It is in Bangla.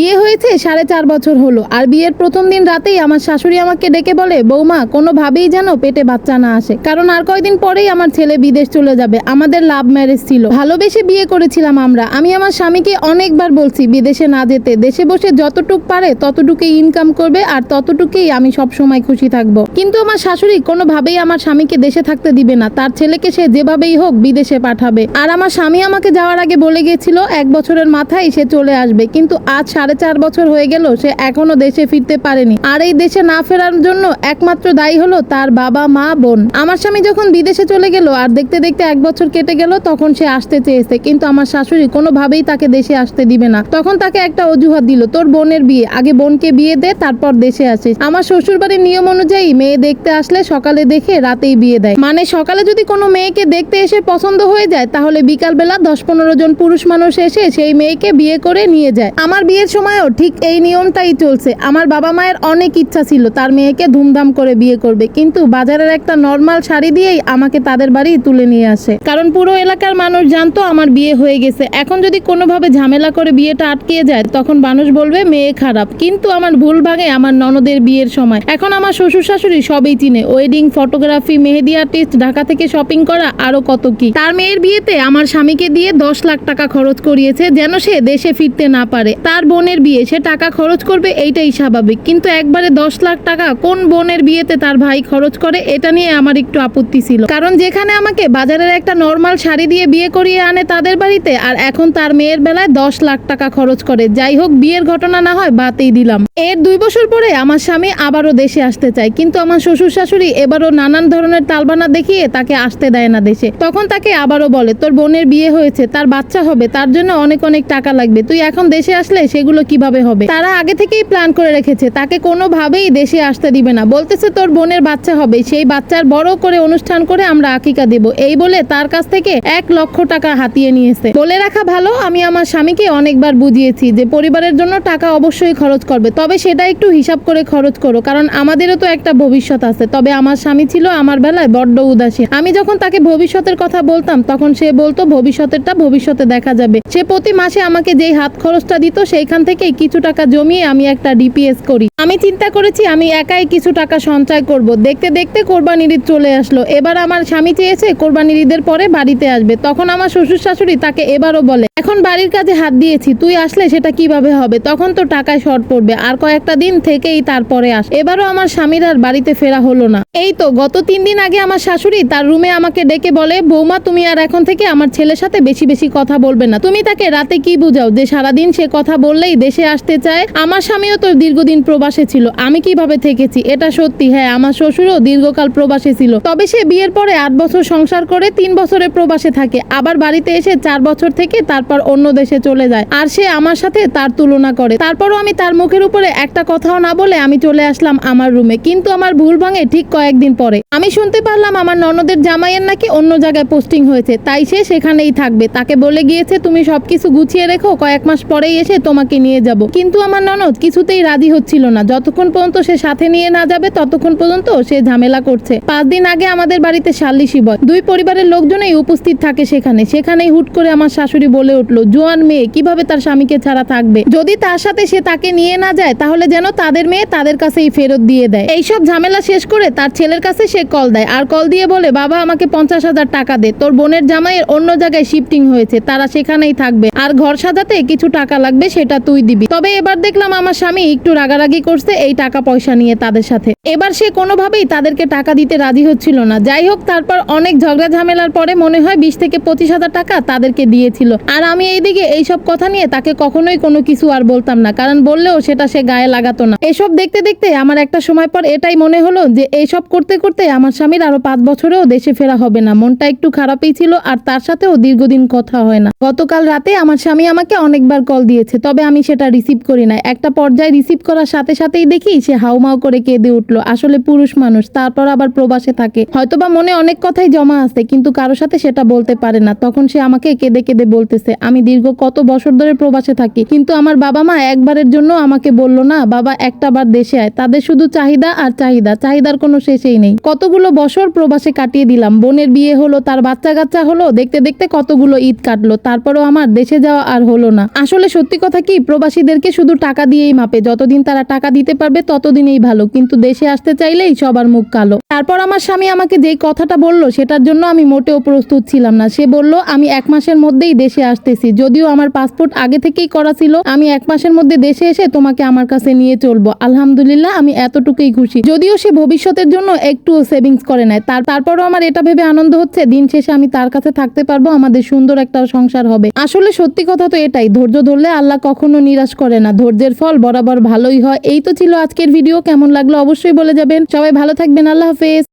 বিয়ে হয়েছে, সাড়ে চার বছর হলো। আর বিয়ের প্রথম দিন রাতেই আমার শাশুড়ি আমাকে ডেকে বলে, বৌমা, কোনোভাবেই যেন পেটে বাচ্চা না আসে। কারণ আর কয়দিন পরেই আমার ছেলে বিদেশ চলে যাবে। আমাদের লাভ ম্যারেজ ছিল। ভালোবেসে বিয়ে করেছিলাম আমরা। আমি আমার স্বামীকে অনেকবার বলছি, বিদেশে না যেতে। দেশে বসে যতটুক পারে ততটুকুই ইনকাম করবে আর ততটুকুই আমি সব সময় খুশি থাকব। কিন্তু আমার শাশুড়ি কোনোভাবেই আমার স্বামীকে দেশে থাকতে দিবে না। তার ছেলেকে সে যেভাবেই হোক বিদেশে পাঠাবে। আর আমার স্বামী আমাকে যাওয়ার আগে বলে গিয়েছিল এক বছরের মাথায় সে চলে আসবে। কিন্তু আজ সাড়ে চার বছর হয়ে গেল, সে এখনও দেশে ফিরতে পারেনি। আর এই দেশে না ফেরার জন্য একমাত্র দায়ী হলো তার বাবা, মা, বোন। আমার স্বামী যখন বিদেশে চলে গেল আর দেখতে দেখতে এক বছর কেটে গেল, তখন সে আসতে চেয়েছে, কিন্তু আমার শাশুড়ি কোনোভাবেই তাকে দেশে আসতে দিবে না। তখন তাকে একটা অজুহাত দিল, তোর বোনের বিয়ে, আগে বোনকে বিয়ে দে, তারপর দেশে আসিস। আমার শ্বশুর বাড়ির নিয়ম অনুযায়ী মেয়ে দেখতে আসলে সকালে দেখে রাতেই বিয়ে দেয়। মানে সকালে যদি কোনো মেয়েকে দেখতে এসে পছন্দ হয়ে যায়, তাহলে বিকালবেলা দশ পনেরো জন পুরুষ মানুষ এসে সেই মেয়েকে বিয়ে করে নিয়ে যায়। আমার বিয়ের সময়ও ঠিক এই নিয়মটাই চলছে। আমার বাবা মায়ের অনেক ইচ্ছা ছিল, তার মেয়েকে ধুমধাম করে বিয়ে করবে, কিন্তু বাজারের একটা নর্মাল শাড়ি দিয়েই আমাকে তাদের বাড়ি তুলে নিয়ে আসে। কারণ পুরো এলাকার মানুষ জানতো আমার বিয়ে হয়ে গেছে। এখন যদি কোনোভাবে ঝামেলা করে বিয়েটা আটকিয়ে যায়, তখন মানুষ বলবে, মেয়ে খারাপ। কিন্তু আমার ভুল ভাগে আমার ননদের বিয়ের সময়। এখন আমার শ্বশুর শাশুড়ি সবই চিনে। Wedding, photography, mehndi artist, Dhaka থেকে শপিং করা, আরও কত কি। তার মেয়ের বিয়েতে আমার স্বামীকে দিয়ে দশ লাখ টাকা খরচ করিয়েছে, যেন সে দেশে ফিরতে না পারে। তার বোনের বিয়ে, সে টাকা খরচ করবে, এইটাই স্বাভাবিক। কিন্তু একবারে দশ লাখ টাকা কোন বোনের বিয়েতে তার ভাই খরচ করে, এটা নিয়ে আমার একটু আপত্তি ছিল। কারণ যেখানে আমাকে বাজারের একটা নর্মাল শাড়ি দিয়ে বিয়ে করিয়ে আনে তাদের বাড়িতে, আর এখন তার মেয়ের বেলায় দশ লাখ টাকা খরচ করে। যাই হোক, বিয়ের ঘটনা না হয় বাতেই দিলাম। এর দুই বছর পরে আমার স্বামী আবারও দেশে আসতে চায়। কিন্তু আমার শ্বশুর শাশুড়ি এবারও নানান ধরনের তালবানা দেখিয়ে তাকে আসতে দেয় না দেশে। তখন তাকে আবারও বলে, তোর বোনের বিয়ে হয়েছে, তার বাচ্চা হবে, তার জন্য অনেক অনেক টাকা লাগবে। তুই এখন দেশে আসলে সেগুলো কীভাবে হবে? তারা আগে থেকেই প্ল্যান করে রেখেছে। তাকে কোনোভাবেই দেশে আসতে দিবে না। বলতেছে, তোর বোনের বাচ্চা হবে। সেই বাচ্চার বড় করে অনুষ্ঠান করে আমরা আকিকা দেব। এই বলে তার কাছ থেকে এক লক্ষ টাকা হাতিয়ে নিয়েছে। বলে রাখা ভালো, আমি আমার স্বামীকে অনেকবার বুঝিয়েছি যে পরিবারের জন্য টাকা অবশ্যই খরচ করবে। তবে সেটা একটু হিসাব করে খরচ করো, কারণ আমাদেরও তো একটা ভবিষ্যৎ আছে। তবে আমার স্বামী ছিল আমার বেলায় বড্ড উদাসীন। আমি যখন তাকে ভবিষ্যতের কথা বলতাম, তখন সে বলতো, ভবিষ্যতেরটা ভবিষ্যতে দেখা যাবে। সে প্রতি মাসে আমাকে যেই হাত খরচটা দিত, সেইখান থেকেই কিছু টাকা জমিয়ে আমি একটা ডিপিএস করি। আমি চিন্তা করেছি, আমি একাই কিছু টাকা সঞ্চয় করব। দেখতে দেখতে কোরবানির ঈদ চলে আসলো। এবার আমার স্বামী চেয়েছে, কোরবানির ঈদের পরে বাড়িতে আসবে। তখন আমার শ্বশুর শাশুড়ি তাকে এবারও বলে, এখন বাড়ির কাজে হাত দিয়েছি, তুই আসলে সেটা কীভাবে হবে? তখন তো টাকায় শর্ট পড়বে, আর কয়েকটা দিন থেকেই তারপরে আস এবারও আমার স্বামীর আর বাড়িতে ফেরা হলো না। এই তো গত তিন দিন আগে আমার শাশুড়ি তার রুমে আমাকে ডেকে বলে, বৌমা, তুমি আর এখন থেকে আমার ছেলের সাথে বেশি বেশি কথা বলবে না। তুমি তাকে রাতে কি বুঝাও? যে সারাদিন সে কথা বললেই দেশে আসতে চায়? আমার স্বামীও তো দীর্ঘদিন প্রবাসে ছিল। আমি কীভাবে থেকেছি? এটা সত্যি হ্যাঁ আমার শ্বশুরও দীর্ঘকাল প্রবাসে ছিল। তবে সে বিয়ের পরে আট বছর সংসার করে তিন বছরে প্রবাসে থাকে। আবার বাড়িতে এসে চার বছর থেকে তারপর অন্য দেশে চলে যায়। আর সে আমার সাথে তার তুলনা করে। তারপরও আমি তার মুখের উপরে একটা কথাও না বলে আমি চলে আসলাম আমার রুমে। কিন্তু আমার ভুল ভাঙে ঠিক কয়েকদিন পরে। আমি শুনতে পারলাম আমার ননদের জামাইয়ের নাকি অন্য জায়গায় পোস্টিং হয়েছে। তাই সে সেখানেই থাকবে। তাকে বলে গিয়েছে, তুমি সবকিছু গুছিয়ে রেখো। কয়েক মাস পরেই এসে তোমাকে নিয়ে যাব। কিন্তু আমার ননদ কিছুতেই রাজি হচ্ছিল না। যতক্ষণ পর্যন্ত সে সাথে নিয়ে না যাবে, ততক্ষণ পর্যন্ত সে ঝামেলা করছে। পাঁচ দিন আগে আমাদের বাড়িতে সাল্লিশি বয়। দুই পরিবারের লোকজনই উপস্থিত থাকে সেখানে। সেখানেই হুট করে আমার শাশুড়ি বলে উঠল, জোয়ান মেয়ে, কীভাবে তার স্বামীকে ছাড়া থাকবে? যদি তার সাথে সে তাকে নিয়ে না যায়, তাহলে যেন তাদের মেয়ে তাদের কাছেই ফেরত দিয়ে দেয়। এইসব ঝামেলা শেষ করে তার ছেলের কাছে সে কল দেয়। আর কল দিয়ে বলে, বাবা, আমাকে পঞ্চাশ হাজার টাকা দে। তোর বোনের জামাইয়ের অন্য জায়গায় শিফটিং হয়েছে। তারা সেখানেই থাকবে। আর ঘর সাজাতে কিছু টাকা লাগবে, সেটা তুই দিবি। তবে এবার দেখলাম আমার স্বামী একটু রাগারাগি করছে এই টাকা পয়সা নিয়ে তাদের সাথে। এবার সে কোনোভাবেই তাদেরকে টাকা দিতে রাজি হচ্ছিল না। যাই হোক, তারপর অনেক ঝগড়া ঝামেলার পরে মনে হয় বিশ থেকে পঁচিশ হাজার টাকা তাদেরকে দিয়েছিল। আর আমি এইদিকে এইসব কথা নিয়ে তাকে কখনোই কোনো কিছু আর বলতাম না, কারণ বললেও সেটা সে গায়ে লাগাতো না। এসব দেখতে দেখতে আমার একটা সময় পর এটাই মনে হলো যে এইসব করতে করতে আমার স্বামীর আরও পাঁচ বছরেও দেশে ফেরা হবে না। মনটা একটু খারাপই ছিল আর তার সাথেও দীর্ঘদিন কথা হয় না। গতকাল রাতে আমার স্বামী আমাকে অনেকবার কল দিয়েছে, তবে আমি সেটা রিসিভ করি না একটা পর্যায়ে রিসিভ করার সাথে সাথেই দেখি সে হাউমাউ করে কেঁদে উঠল। আসলে পুরুষ মানুষ, তারপর আবার প্রবাসে থাকে। হয়তোবা মনে অনেক কথাই জমা আছে, কিন্তু কারও সাথে সেটা বলতে পারে না। তখন সে আমাকে কেঁদে কেঁদে বলতেছে, আমি দীর্ঘ কত বছর ধরে প্রবাসে থাকি, কিন্তু আমার বাবা মা একবারের জন্য আমাকে বলল না, বাবা একটা বার দেশে আয়। তাদের শুধু চাহিদা আর চাহিদা, চাহিদার কোনো শেষেই নেই। কতগুলো বছর প্রবাসে কাটিয়ে দিলাম। বোনের বিয়ে হলো, তার বাচ্চা কাচ্চা হলো, দেখতে দেখতে কতগুলো ঈদ কাটলো, তারপরও আমার দেশে যাওয়া আর হলো না। আসলে সত্যি কথা কি প্রবাসীদেরকে শুধু টাকা দিয়েই মাপে। যতদিন তারা টাকা দিতে পারবে, ততদিনই ভালো। কিন্তু দেশে আসতে চাইলেই সবার মুখ কালো। তারপর আমার স্বামী আমাকে যেই কথাটা বলল, সেটার জন্য আমি মোটেও প্রস্তুত ছিলাম না। সে বলল, আমি এক মাসের মধ্যেই দেশে আসতেছি। যদিও আমার পাসপোর্ট আগে থেকেই করা ছিল, আমি এক মাসের মধ্যে দেশে এসে তোমাকে আমার কাছে নিয়ে চলবো। আলহামদুলিল্লাহ, আমি এতটুকুই খুশি। যদিও সে ভবিষ্যতের জন্য একটু সেভিংস করে নেয় তার তারপরও আমার এটা ভেবে আনন্দ হচ্ছে, দিন শেষে আমি তার কাছে থাকতে পারব, আমাদের সুন্দর একটা সংসার হবে। আসলে সত্যি কথা তো এটাই, ধৈর্য ধরলে আল্লাহ কখনো নিরাশ করে না। ধৈর্যের ফল বরাবর ভালোই হয়। এই তো ছিল আজকের ভিডিও কেমন লাগল অবশ্যই বলে যাবেন। সবাই ভালো থাকবেন। আল্লাহ হাফেজ।